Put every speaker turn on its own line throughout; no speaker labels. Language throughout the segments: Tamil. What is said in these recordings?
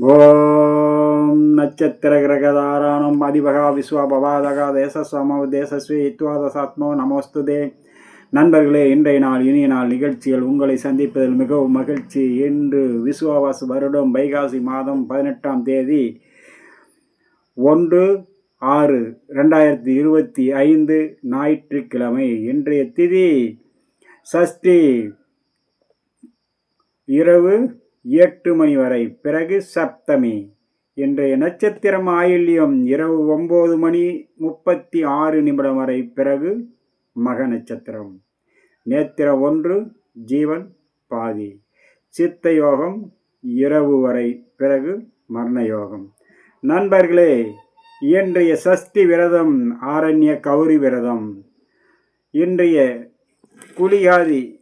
ஓம் நட்சத்திர கிரகதாராணம் அதிபகா விஸ்வபவாதகா தேசஸ்வமோ தேசஸ்வி இத்வாதசாத்மோ நமோஸ்துதே. நண்பர்களே இன்றைய நாள் இனிய நாள் நிகழ்ச்சியில் உங்களை சந்திப்பதில் மிகவும் மகிழ்ச்சி. இன்று விஸ்வாவாசு வருடம் வைகாசி மாதம் பதினெட்டாம் தேதி ஒன்று ஆறு ரெண்டாயிரத்தி இருபத்தி ஐந்து ஞாயிற்றுக்கிழமை. இன்றைய திதி சஷ்டி இரவு எட்டு மணி வரை. பிறகு சப்தமி. இன்றைய நட்சத்திரம் ஆயில்யம் இரவு ஒம்பது மணி முப்பத்தி ஆறு நிமிடம் வரை. பிறகு மக நட்சத்திரம். நேத்திரம் ஒன்று ஜீவன் பாதி. சித்த யோகம் இரவு வரை. பிறகு மரண யோகம். நண்பர்களே இன்றைய சஷ்டி விரதம் ஆரண்ய கௌரி விரதம். இன்றைய குளிகாதி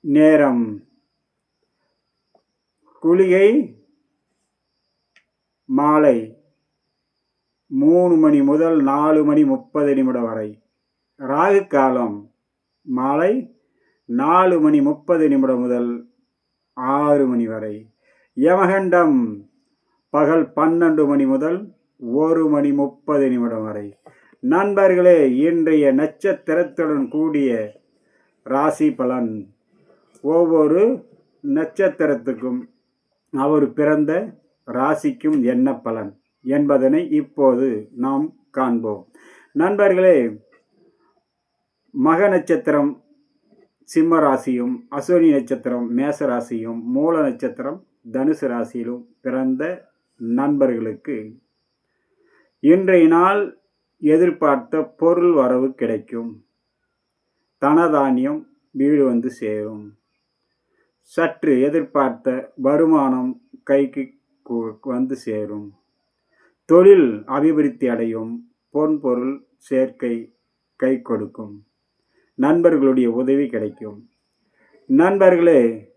நேரம். குளிகை மாலை மூணு மணி முதல் நாலு மணி முப்பது நிமிடம் வரை. ராகு காலம் மாலை நாலு மணி முப்பது நிமிடம் முதல் ஆறு மணி வரை. யமகண்டம் பகல் பன்னெண்டு மணி முதல் ஒரு மணி முப்பது நிமிடம் வரை. நண்பர்களே இன்றைய நட்சத்திரத்துடன் கூடிய ராசி பலன் ஒவ்வொரு நட்சத்திரத்துக்கும் அவர் பிறந்த ராசிக்கும் என்ன பலன் என்பதனை இப்போது நாம் காண்போம். நண்பர்களே மக நட்சத்திரம் சிம்ம ராசியும் அஸ்வினி நட்சத்திரம் மேச ராசியும் மூல நட்சத்திரம் தனுசு ராசியிலும் பிறந்த நண்பர்களுக்கு இன்றைய நாள் எதிர்பார்த்த பொருள் வரவு கிடைக்கும். தனதானியம் வீடு வந்து சேரும். சற்று எதிர்பார்த்த வருமானம் கைக்கு கு- வந்து சேரும். தொழில் அபிவிருத்தி அடையும். பொன் பொருள் சேர்க்கை கை கொடுக்கும். நண்பர்களுடைய உதவி கிடைக்கும். நண்பர்களே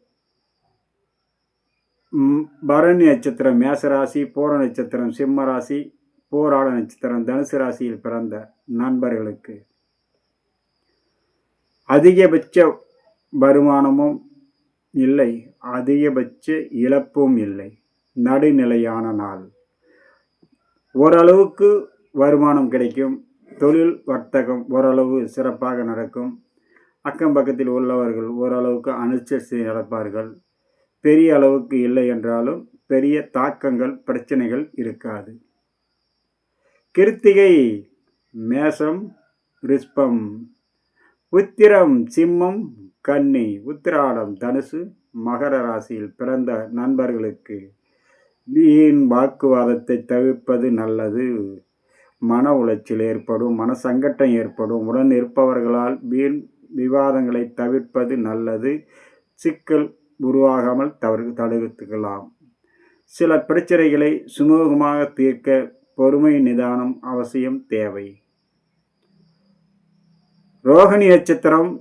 பரணி நட்சத்திரம் மேசராசி போர நட்சத்திரம் சிம்ம ராசி போராட நட்சத்திரம் தனுசு ராசியில் பிறந்த நண்பர்களுக்கு. அதிகபட்ச வருமானமும் இல்லை அதிகபட்ச இழப்பும் இல்லை. நடுநிலையான நாள். ஓரளவுக்கு வருமானம் கிடைக்கும். தொழில் வர்த்தகம் ஓரளவு சிறப்பாக நடக்கும். அக்கம் பக்கத்தில் உள்ளவர்கள் ஓரளவுக்கு அனுசரித்து நடப்பார்கள். பெரிய அளவுக்கு இல்லை என்றாலும் பெரிய தாக்கங்கள் பிரச்சனைகள் இருக்காது. கிருத்திகை மேசம் ரிஷ்பம் உத்திரம் சிம்மம் கன்னி உத்திராடம் தனுசு மகர ராசியில் பிறந்த நண்பர்களுக்கு வீண் வாக்குவாதத்தை தவிர்ப்பது நல்லது. மன உளைச்சல் ஏற்படும் மன சங்கட்டம் ஏற்படும். உடன் இருப்பவர்களால் வீண் விவாதங்களை தவிர்ப்பது நல்லது. சிக்கல் உருவாகாமல் தவிர தடுத்துக்கலாம். சில பிரச்சனைகளை சுமூகமாக தீர்க்க பொறுமை நிதானம் அவசியம் தேவை. ரோகிணி நட்சத்திரம்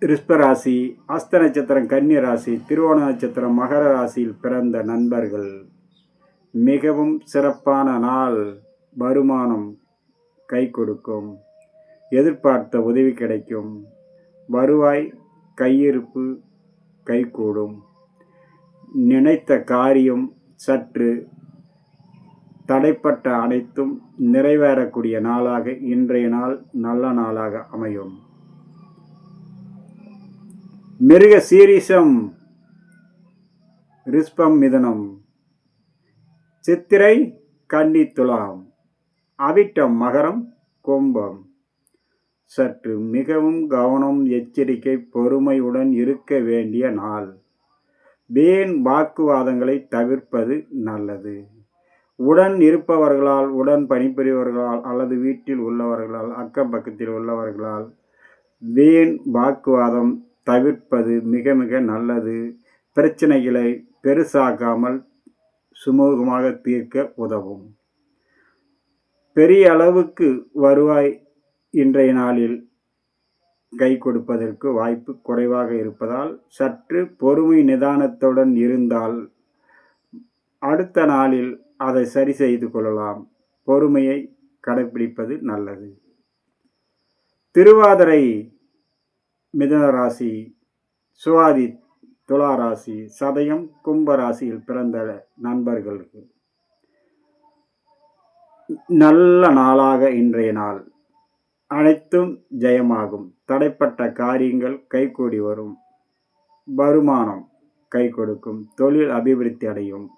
ரிஷ்பராசி அஸ்த நட்சத்திரம் கன்னி ராசி திருவோண நட்சத்திரம் மகர ராசியில் பிறந்த நண்பர்கள். மிகவும் சிறப்பான நாள் வருமானம் கை கொடுக்கும். எதிர்பார்த்த உதவி கிடைக்கும். வருவாய் கையிருப்பு கைகூடும் நினைத்த காரியம் சற்று தடைப்பட்ட அனைத்தும் நிறைவேறக்கூடிய நாளாக இன்றைய நாள் நல்ல நாளாக அமையும். மிருக சீரிசம் ரிஸ்பம் மிதனம் சித்திரை கன்னி துலாம் அவிட்டம் மகரம் கும்பம். சற்று மிகவும் கவனம் எச்சரிக்கை பொறுமையுடன் இருக்க வேண்டிய நாள். வீண் வாக்குவாதங்களை தவிர்ப்பது நல்லது. உடன் இருப்பவர்களால் உடன் பணிபுரிபவர்களால் அல்லது வீட்டில் உள்ளவர்களால் அக்கம் பக்கத்தில் உள்ளவர்களால் வீண் வாக்குவாதம் தவிர்ப்பது மிக மிக நல்லது. பிரச்சனைகளை பெருசாக்காமல் சுமூகமாக தீர்க்க உதவும். பெரிய அளவுக்கு வருவாய் இன்றைய நாளில் கை கொடுப்பதற்கு வாய்ப்பு குறைவாக இருப்பதால் சற்று பொறுமை நிதானத்துடன் இருந்தால் அடுத்த நாளில் அதை சரி செய்து கொள்ளலாம். பொறுமையை கடைப்பிடிப்பது நல்லது. திருவாதிரை மிதன ராசி சுவாதி துலா ராசி சதயம் கும்ப ராசியில் பிறந்த நண்பர்களுக்கு நல்ல நாளாக இன்றைய நாள். அனைத்தும் ஜெயமாகும். தடைப்பட்ட காரியங்கள் கைகூடி வரும். வருமானம் கை கொடுக்கும். தொழில் அபிவிருத்தி அடையும்.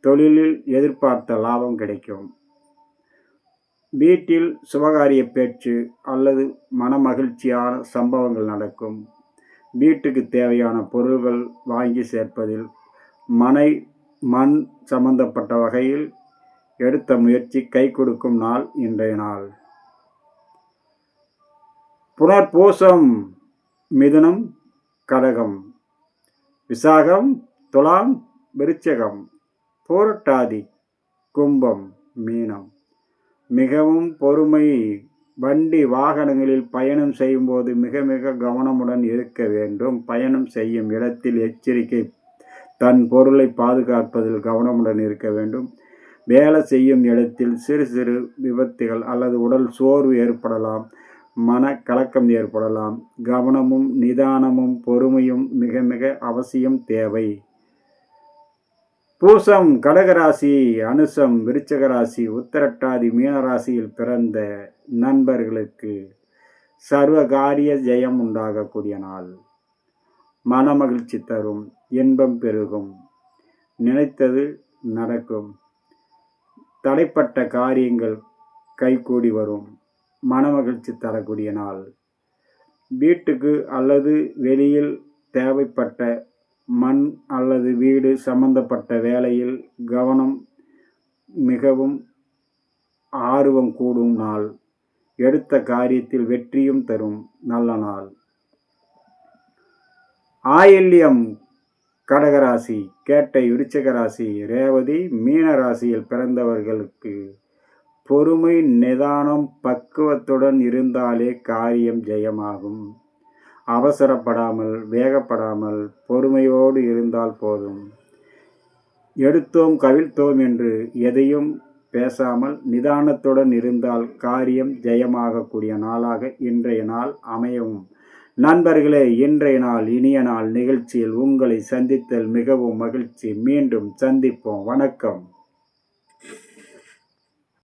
தொழிலில் எதிர்பார்த்த லாபம் கிடைக்கும். வீட்டில் சுபகாரிய பேச்சு அல்லது மனமகிழ்ச்சியான சம்பவங்கள் நடக்கும். வீட்டுக்கு தேவையான பொருள்கள் வாங்கி சேர்ப்பதில் மனை மண் சம்பந்தப்பட்ட வகையில் எடுத்த முயற்சி கை கொடுக்கும் நாள் இன்றைய நாள். புனர்பூசம் மிதுனம் கடகம் விசாகம் துலாம் விருச்சகம் போரட்டாதி கும்பம் மீனம். மிகவும் பொறுமை. வண்டி வாகனங்களில் பயணம் செய்யும்போது மிக மிக கவனமுடன் இருக்க வேண்டும். பயணம் செய்யும் இடத்தில் எச்சரிக்கை. தன் பொருளை பாதுகாப்பதில் கவனமுடன் இருக்க வேண்டும். வேலை செய்யும் இடத்தில் சிறு சிறு விபத்துகள் அல்லது உடல் சோர்வு ஏற்படலாம். மன கலக்கம் ஏற்படலாம். கவனமும் நிதானமும் பொறுமையும் மிக மிக அவசியம் தேவை. பூசம் கடகராசி அனுசம் விருச்சகராசி உத்தரட்டாதி மீனராசியில் பிறந்த நண்பர்களுக்கு சர்வகாரிய ஜெயம் உண்டாகக்கூடிய நாள். மனமகிழ்ச்சி தரும் இன்பம் பெருகும் நினைத்தது நடக்கும். தடைப்பட்ட காரியங்கள் கைகூடி வரும் மனமகிழ்ச்சி தரக்கூடிய நாள். வீட்டுக்கு அல்லது வெளியில் தேவைப்பட்ட மண் அல்லது வீடு சம்பந்தப்பட்ட வேலையில் கவனம் மிகவும் ஆர்வம் கூடும் நாள். எடுத்த காரியத்தில் வெற்றியும் தரும் நல்ல நாள். ஆயில்யம் கடகராசி கேட்டை விருச்சக ராசி ரேவதி மீன ராசியில் பிறந்தவர்களுக்கு பொறுமை நிதானம் பக்குவத்துடன் இருந்தாலே காரியம் ஜெயமாகும். அவசரப்படாமல் வேகப்படாமல் பொறுமையோடு இருந்தால் போதும். எடுத்தோம் கவிழ்த்தோம் என்று எதையும் பேசாமல் நிதானத்துடன் இருந்தால் காரியம் ஜெயமாகக்கூடிய நாளாக இன்றைய நாள் அமையவும் நண்பர்களே இன்றைய நாள் இனிய நாள் நிகழ்ச்சியில் உங்களை சந்தித்தல் மிகவும் மகிழ்ச்சி. மீண்டும் சந்திப்போம். வணக்கம்.